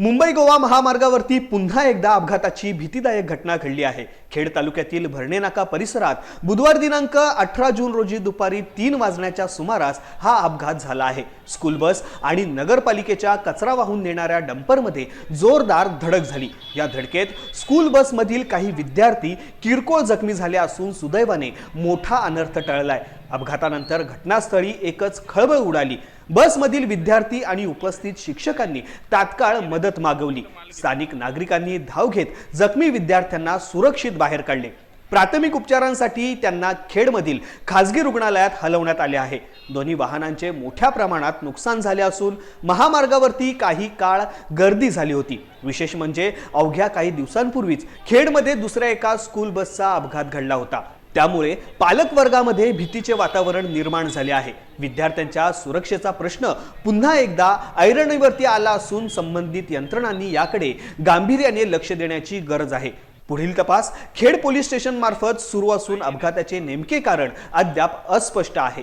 मुंबई गोवा महामार्गावरती पुन्हा एकदा अपघाताची भीतीदायक घटना घडली आहे. खेड तालुक्यातील भरणे नाका परिसरात बुधवार दिनांक अठरा जून रोजी दुपारी तीन वाजण्याच्या सुमारास हा अपघात झाला आहे. स्कूल बस आणि नगरपालिकेच्या कचरा वाहून नेणाऱ्या डंपरमध्ये जोरदार धडक झाली. या धडकेत स्कूल बसमधील काही विद्यार्थी किरकोळ जखमी झाले असून सुदैवाने मोठा अनर्थ टळलाय. अपघातानंतर घटनास्थळी एकच खळबळ उडाली. बसमधील विद्यार्थी आणि उपस्थित शिक्षकांनी तात्काळ मदत मागवली. स्थानिक नागरिकांनी धाव घेत जखमी विद्यार्थ्यांना सुरक्षित बाहेर काढले. प्राथमिक उपचारांसाठी त्यांना खेडमधील खासगी रुग्णालयात हलवण्यात आले आहे. दोन्ही वाहनांचे मोठ्या प्रमाणात नुकसान झाले असून महामार्गावरती काही काळ गर्दी झाली होती. विशेष म्हणजे अवघ्या काही दिवसांपूर्वीच खेडमध्ये दुसऱ्या एका स्कूल बसचा अपघात घडला होता. त्यामुळे पालक वर्गामध्ये भीतीचे वातावरण निर्माण झाले आहे. विद्यार्थ्यांच्या सुरक्षेचा प्रश्न पुन्हा एकदा ऐरणीवरती आला असून संबंधित यंत्रणांनी याकडे गांभीर्याने लक्ष देण्याची गरज आहे. पुढील तपास खेड पोलीस स्टेशन मार्फत सुरू असून अपघाताचे नेमके कारण अद्याप अस्पष्ट आहे.